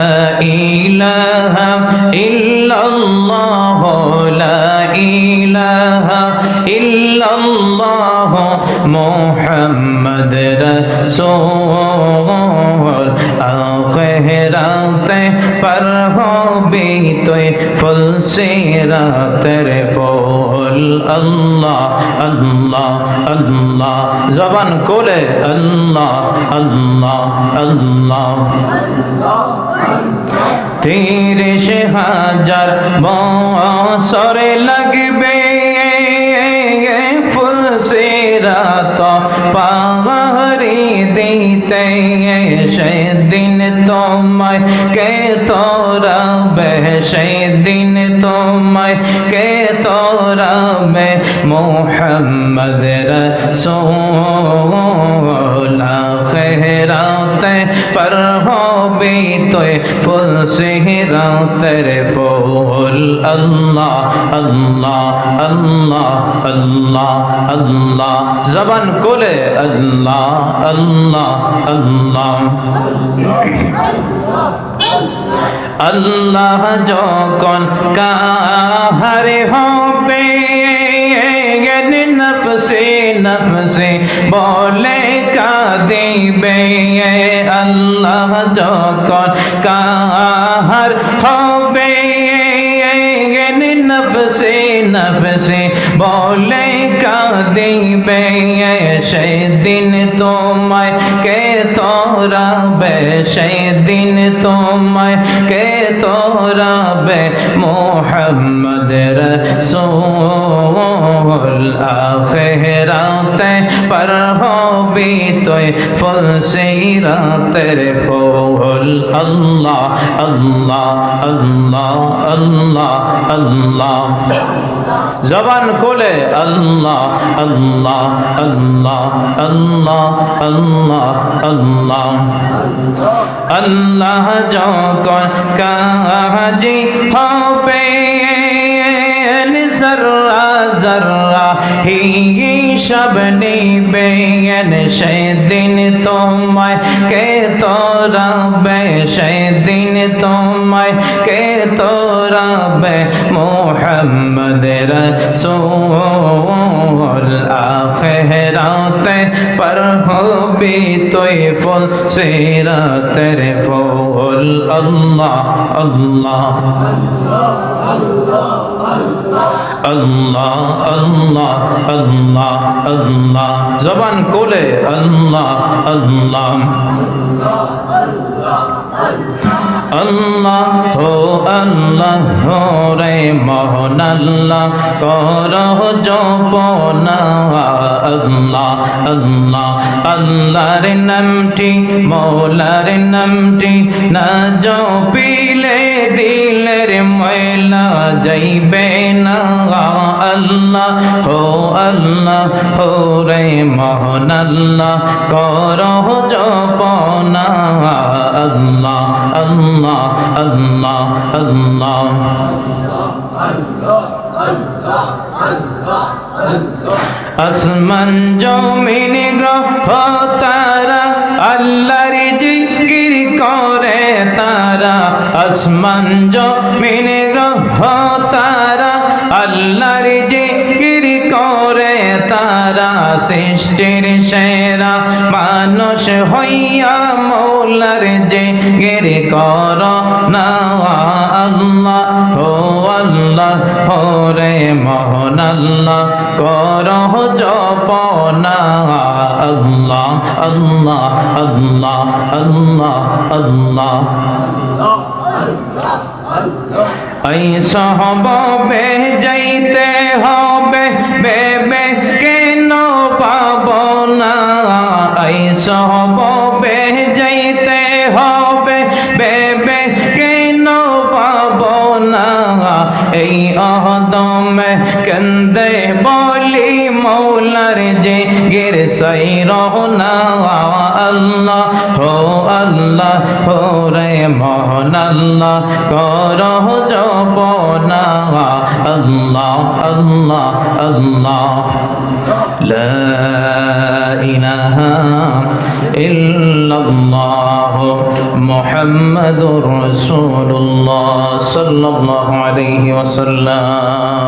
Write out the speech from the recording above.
إله إلا الله لا إله إلا الله محمد رسول آخرات پر ہو بھی تو فل سیرات فول اللہ اللہ اللہ زبان کولے اللہ اللہ اللہ, اللہ তিরিশ হাজার বছরে লাগবে ফুল সিরাত পাহাড়ি দিতে। সেদিন তোমায় কে তোরাবে? সেদিন তোমায় কে তোরাবে? মোহাম্মদ রসূল আখিরাতে पर হবে তোয় ফুল সিহরাতের ফুল। আল্লাহ আল্লাহ আল্লাহ আল্লাহ আল্লাহ। জবান কোলে, আল্লাহ আল্লাহ আল্লাহ। আল্লাহ যখন কাহারে হবে নফসে নফসে বলে কাঁদিবে আল্লাহ যখন কাহার হবে নফসে নফসে বলে কাঁদিবে সেদিন তোমায় কে তোরাবে সেদিন তোমায় কে তোরাবে মোহাম্মদ রসূল, আখিরাতে पर হবি তুই ফুল সিরাতের ফুল, আল্লাহ আল্লাহ আল্লাহ আল্লাহ আল্লাহ। জবান কোলে আল্লাহ আল্লাহ আল্লাহ আল্লাহ আল্লাহ আল্লাহ। আল্লাহ যখন কাজি হবে জর্রা জর্রা হি সব নিবে সেদিন তোমায় কে তোরাবে সেদিন তোমায় কে তোরাবে মোহাম্মদ রসূল, আখিরাতে पर হবি তুই ফুল সিরাতের ফুল, আল্লাহ আল্লাহ আল্লাহ আল্লাহ আল্লাহ আল্লাহ, জবান কোলে আল্লাহ আল্লাহ আল্লাহ হো আল্লাহ মোহন আল্লাহ কর জপনা আল্লাহ আল্লাহ। আল্লাহর নামটি, মৌলার নামটি, না জপিলে দিলের ময়লা যাইবে না। আল্লাহ হো আল্লাহ হো রে মোহন আল্লাহ কর জপনা আল্লাহ আল্লাহ আল্লাহ আল্লাহ। আসমান জমিন গ্রহ তারা আল্লাহর জিকির করে তারা। আসমান জমিন গ্রহ তারা আল্লাহর জিকির করে তারা। সৃষ্টির সেরা মানুষ হইয়া মৌলার জিকির কর না। আল্লাহ হো আল্লাহ হো রে মোহন আল্লাহ কর জপনা আল্লাহ আল্লাহ আল্লাহ আল্লাহ আল্লাহ। যাইতে হবে বেবে কেন পাব না? এই সহবে মৌলার যে গির সৈ রহনা আল্লাহ হো আল্লাহ রে মোহন আল্লাহ কর জপনা আল্লাহ আল্লাহ আল্লাহ لا إله إلا الله محمد رسول الله صلى الله عليه وسلم